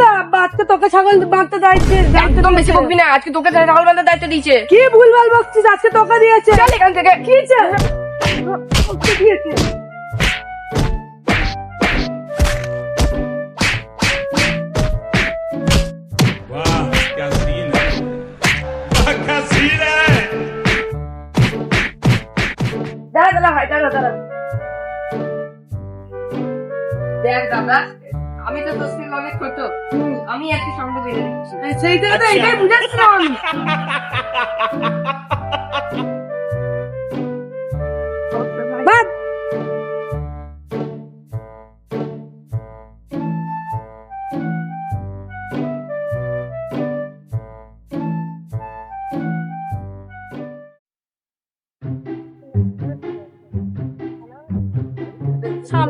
তো তোকে ছাগল বাঁধতে দায়িত্বে একদম বেশি বকবি না আজকে তোকে ছাগল বাঁধতে দায়িত্ব দিয়েছে। কি ভুলভাল বকছিস আজকে তোকে দিয়েছে। দেখ দাদা। আমি তো তোর থেকে অনেক ছোট আমি একটু সঙ্গে বেড়ে সেই থেকে তো এটাই বুঝাচ্ছিলাম।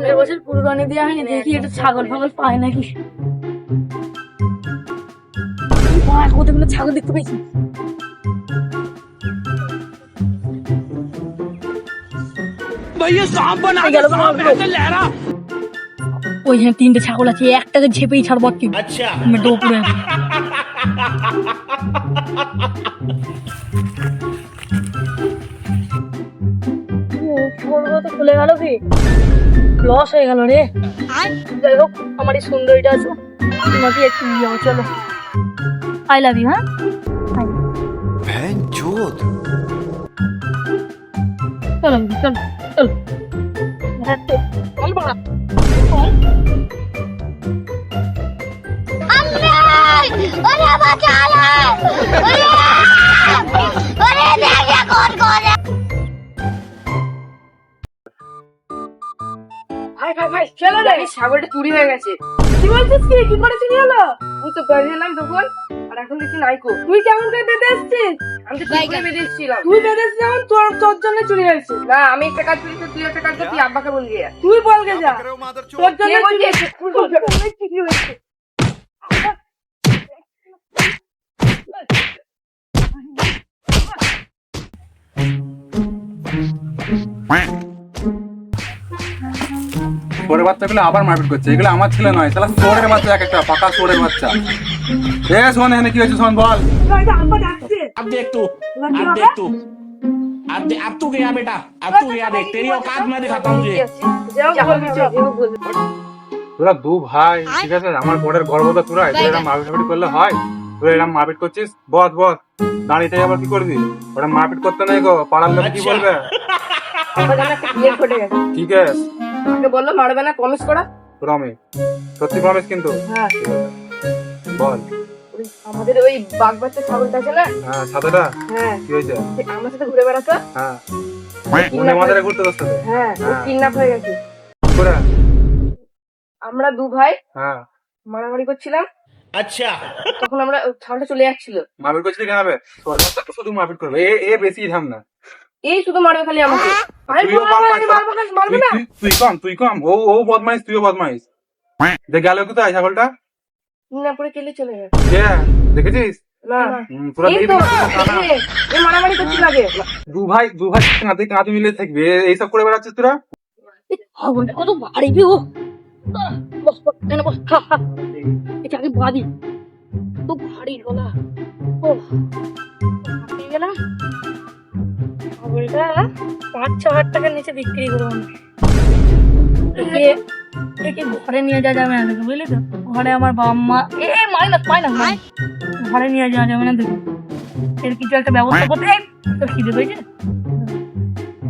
পনেরো বছর পুরোগানি দিয়ে আমি দেখি এটা ছাগল ফাগল পায় নাকি। কতগুলো ছাগল দেখতে পেয়েছি। ওই হ্যাঁ তিনটে ছাগল আছে একটাকে ঝেপেই ছাড়বো আজকে আচ্ছা ডোপুরে খুলে গেল কি? লস হয়ে গেল রে যাই হোক আমার এই সুন্দরীটা আছে তোমাকে একটু নিয়ে যাবো চলো আই লাভ ইউ হ্যাঁ চলো চলো চলো চল ছাগলটা চুরি হয়ে গেছে। কি বলছিস কি? কি করে চুরি হলো? তুই তো বেঁধেলাম তখন আর এখন দেখছি নাইকো। তুই কেমন করে বেঁধে আসছিস আমি তো ঠিক করে বেঁধে এসেছিলাম। তুই বেঁধে এসছিস যেমন তোর তোর জন্য চুরি হয়েছে। না আমি একটা কাজ করেছি তুই একটা কাজ কর তুই আব্বাকে বলবি তুই বল গে যা। তোর জন্য চুরি? হয়েছে। তোর জন্য চুরি হয়েছে। সোরের বাচ্চাগুলো আবার মারপিট করছে এগুলো আমার ছেলে নয় তাহলে সোরের বাচ্চা এক একটা পাকা সোরের বাচ্চা এ শোন এখানে কি হয়েছে শোন বল এটা আব্বা ডাকছে अब देख तू এবার কি अब হবে? देख तू अब दे, अब तू गया बेटा अब तू गया देख तेरी औकात मैं दिखाता हूँ तुझे যাও বলবি চল। তোরা দু ভাই ঠিক আছে আমার বড়ের গর্বটা তোরা তোরা এরকম মারপিট মারপিট করলে হয় তোরা এরকম মারপিট করছিস বস বস দাঁড়িয়ে আবার কি করবি ওরা মারপিট করতে নাই গো পাড়ার লোক কি বলবে আব্বা জানা একটা বিয়ে ঘটে গেছে ঠিক আছে আগে বলল মারবে না প্রমিস করা? প্রমিস সত্যি প্রমিস কিন্তু? হ্যাঁ। বল। আমাদের ওই ছাগলটা আছে না? হ্যাঁ হ্যাঁ। কি হয়েছে? আমার সাথে ঘুরে বেড়াতো? হ্যাঁ। মনে মাদারে ঘুরতে হ্যাঁ, হ্যাঁ কিডন্যাপ হয়ে গেছে। আমরা দু ভাই হ্যাঁ। মারামারি করছিলাম। আচ্ছা। তখন আমরা ছাগলটা চলে যাচ্ছিল। মারপিট করছিলি কেন শুধু মারপিট করবে। এ বেশি ধাম না। এই শুধু মারবে খালি আমাকে। না, না তুই- কম তুই কম। ও ও বদমাইশ তুইও বদমাইশ। যে গেল কোথায় ছাগলটা? কিডন্যাপ করে কেলে চলে গেছে দেখেছিস? না। না, দু ভাই দু ভাই কাঁধে কাঁধ মিলে থাকবে। এইসব করে বেড়াচ্ছিস তোরা? কত ভারী ও? বস বস খা খা। এটা আগে বাদি তো ভারী গলা ও পাঁচ ছ হাজার টাকার নিচে বিক্রি করব না একে ঘরে নিয়ে যাওয়া যাবে না দেখো বুঝলি তো? ঘরে আমার বাবা মা এ মারি না পাই না। ঘরে নিয়ে যাওয়া যাবে না দেখো। এর কিছু একটা ব্যবস্থা করতে তোর খিদে পেয়েছে?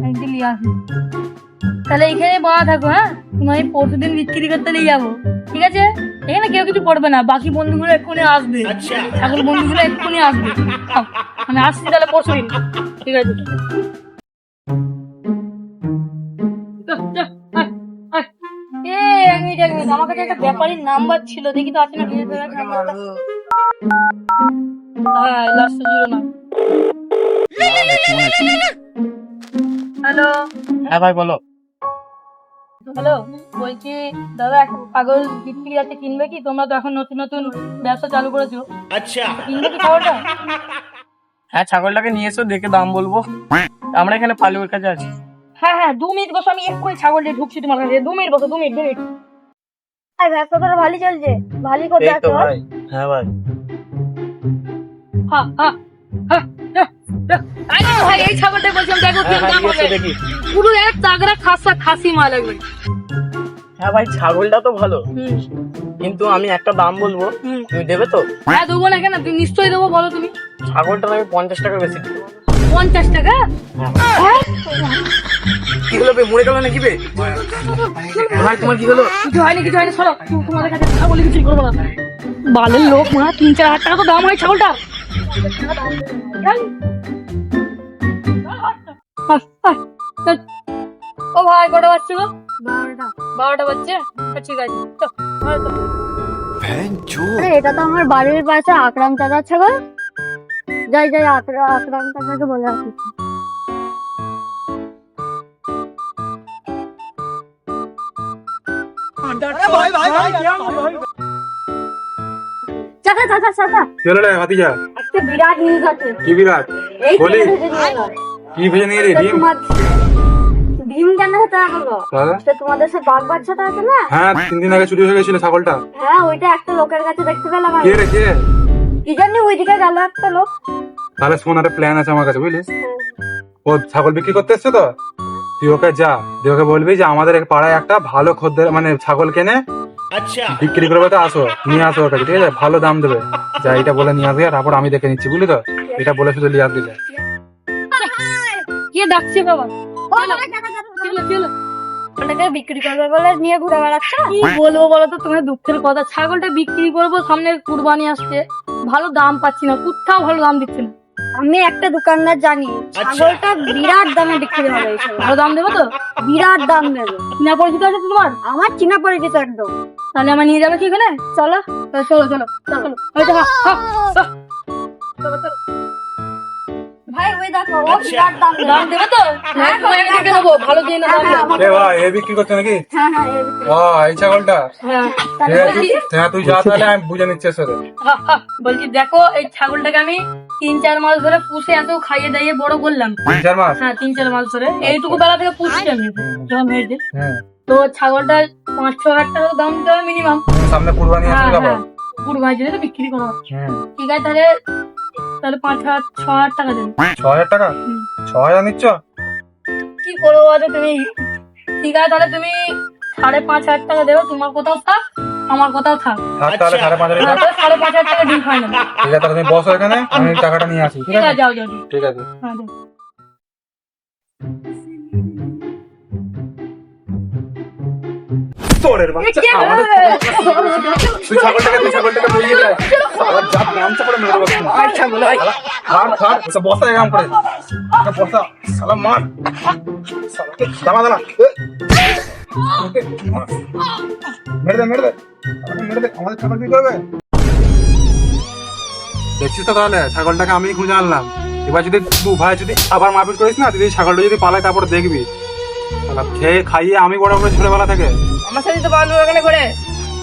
একদিন নিয়ে আসবি তাহলে এখানে বাঁধা থাকো হ্যাঁ? তোমার আমি পরশু দিন বিক্রি করতে নিয়ে যাব। ঠিক আছে? এখানে কেউ কিছু পড়বে না। বাকি বন্ধুগুলো এক্ষুনি আসবে। আচ্ছা। ছাগল বন্ধুগুলো এক্ষুনি আসবে। আমি আসছি তাহলে পরশু দিন ঠিক আছে। ব্যাপারীর নাম্বার ছিল দেখি তো আছে হ্যালো হ্যাঁ ভাই বলো। হ্যালো বলছি দাদা পাগল বিক্রি আছে কিনবে কি? তোমরা তো এখন নতুন নতুন ব্যবসা চালু করেছ। আচ্ছা। কিনবে কি হ্যাঁ ছাগলটাকে নিয়ে এসো দেখে দাম বলব। আমরা এখানে ফালুর কাছে আছি। হ্যাঁ হ্যাঁ দু মিনিট বসো আমি এক্ষুনি ছাগল দিয়ে ঢুকছি তোমার কাছে। দু মিনিট বসো দু মিনিট দু মিনিট। ভাই ব্যবসা তোর ভালোই চলছে। ভালোই করতে আসছো ভাই হ্যাঁ ভাই। হা, হা, হা। আরে ভাই এই ছাগলটা বলছিলাম দেখো কি হ্যাঁ হ্যাঁ দাম হবে পুরো এক তাগড়া খাসা খাসি মাল একবার। হ্যাঁ ভাই ছাগলটা তো ভালো। কিন্তু আমি একটা দাম বলব। তুমি দেবে তো? হ্যাঁ দেবো না কেন? তুমি নিশ্চয়ই দেবো বলো তুমি। ছাগলটা আমি পঞ্চাশ টাকা বেশি। দেবো। পঞ্চাশ টাকা? হ্যাঁ? কি হলো বে মরে গেল নাকি বে? তোমার কি হলো? কিছু হয়নি কিছু হয়নি চলো তোমাদের কাছে টাকা বলে কিছু করব না। বালের লোক মা তিন চার হাজার টাকা তো দাম হয় ছাগলটা। ও ভাই কটা বাচ্চা গো? বারোটা। বারোটা আচ্ছা, ঠিক আছে এটা তো আমার বাড়ির পাশে আকরাম চাচা ছাগল। যাই যাই আকরা- আকরাম বলে আসি। চাচা চাচা চাচা। কি রে ভাতিজা। একটা বিরাট নিউজ আছে। কি বিরাট? বলি। ছেলে ভেজে নিয়ে এলো। কি ভেজে নিয়ে এলি ডিম? হতে তো তোমাদের সে বাঘ বাচ্চাটা আছে না? হ্যাঁ তিন দিন আগে চুরি হয়ে গেছিল ছাগলটা। হ্যাঁ ওইটা একটা লোকের কাছে দেখতে পেলাম কে রে কে? কি জানি ওইদিকে গেল একটা লোক। তাহলে প্ল্যান আছে আমার কাছে বুঝলিস? ও ছাগল বিক্রি করতে এসছে তো? তুই ওকে যা তুই ওকে বলবি যে আমাদের পাড়ায় একটা ভালো খদ্দের মানে ছাগল কেনে বিক্রি করবে তো আসো নিয়ে আসো ওকে ঠিক আছে? ভালো দাম দেবে। যা এটা বলে নিয়ে আসবে তারপর আমি দেখে নিচ্ছি বুঝলি তো? এটা বলে শুধু নিয়ে আসবি কে ডাকছে বাবা? ওটাকে বিক্রি করবে বলে নিয়ে ঘুরে বেড়াচ্ছে। কি বলব বলো তো তোমার দুঃখের কথা। ছাগলটা বিক্রি করব সামনে কুরবানি আসছে। ভালো দাম পাচ্ছি না কোথাও ভালো দাম দিচ্ছে না। আমি একটা দোকানদার জানি ছাগলটা বিরাট দামে বিক্রি হবে ভালো দাম দেবো তো? বিরাট দাম দেবো। চিনা পরিচিত আছে তোমার? আমার চিনা পরিচিত একদম। তাহলে আমার নিয়ে যাবে ঠিক এখানে? চলো চলো চলো চলো চলো। ওই তো, হা, হা, হা। চলো, চলো। ভাই ওই দেখো ও বিরাট দাম দাম দেবে তো? হ্যাঁ তোমার থেকে নেব ভালো দিয়ে না দাম এ ভাই এ বিক্রি করছে নাকি? হ্যাঁ হ্যাঁ এই বিক্রি। ও এই ছাগলটা? হ্যাঁ তুই- যা তাহলে আমি বুঝে নিচ্ছি সাথে। হা, হা। বলছি দেখো এই ছাগলটাকে আমি তিন চার মাস ধরে পুষে এত খাইয়ে দাইয়ে বড় করলাম। তিন চার মাস? হ্যাঁ তিন চার মাস ধরে। এইটুকু বেলা থেকে পুষছি আমি যখন হয়েছে হ্যাঁ। তো ছাগলটা পাঁচ ছ হাজার টাকা দাম হবে মিনিমাম সামনে কুরবানি হ্যাঁ কুরবানি যদি বিক্রি করো ঠিক আছে তাহলে তাহলে পাঁচ হাজার ছ হাজার টাকা দেবে। ছ হাজার টাকা? ছ হাজার নিচ্ছ? কি করব বলো তুমি? ঠিক আছে তাহলে তুমি সাড়ে পাঁচ হাজার টাকা দেবে। তোমার কোথাও থাক আমার কোথাও থাক। থাক তাহলে সাড়ে পাঁচ হাজার টাকা। সাড়ে পাঁচ হাজার টাকা ডিল ফাইনাল ঠিক আছে তাহলে তুমি বসো এখানে আমি টাকাটা নিয়ে আসি ঠিক আছে? যাও যাও। ঠিক আছে। হ্যাঁ যাও। বাচ্চা। আমাদের তুই ছাগলটাকে তুই ছাগলটাকে বলিয়ে দে। আবার যা গামছা করে মেরে দেবো। আই ছাগল আই খান খান এসব বস্তা এরকম করে এটা বস্তা সালা মার। সালাকে দামা দামা এ। ওকে, মার। মেরে দে মেরে দে। মেরে দে। আমাদের ছাগল কি করবে। দেখছিস তো তাহলে? ছাগলটাকে আমি খুঁজে আনলাম। এবার যদি দু ভাই যদি আবার মারপিট করিস না যদি ছাগলটা যদি পালায় তারপর দেখবি। খেয়ে খাইয়ে আমি বড় বড় ছোটবেলা থেকে। আমার সাথে তো বান্ধব ওখানে ঘুরে।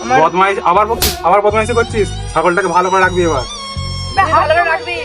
আমার বদমাইশ আবার আবার বদমাইশি করছিস? ছাগলটাকে ভালো করে রাখবি এবার। ভালো করে রাখবি।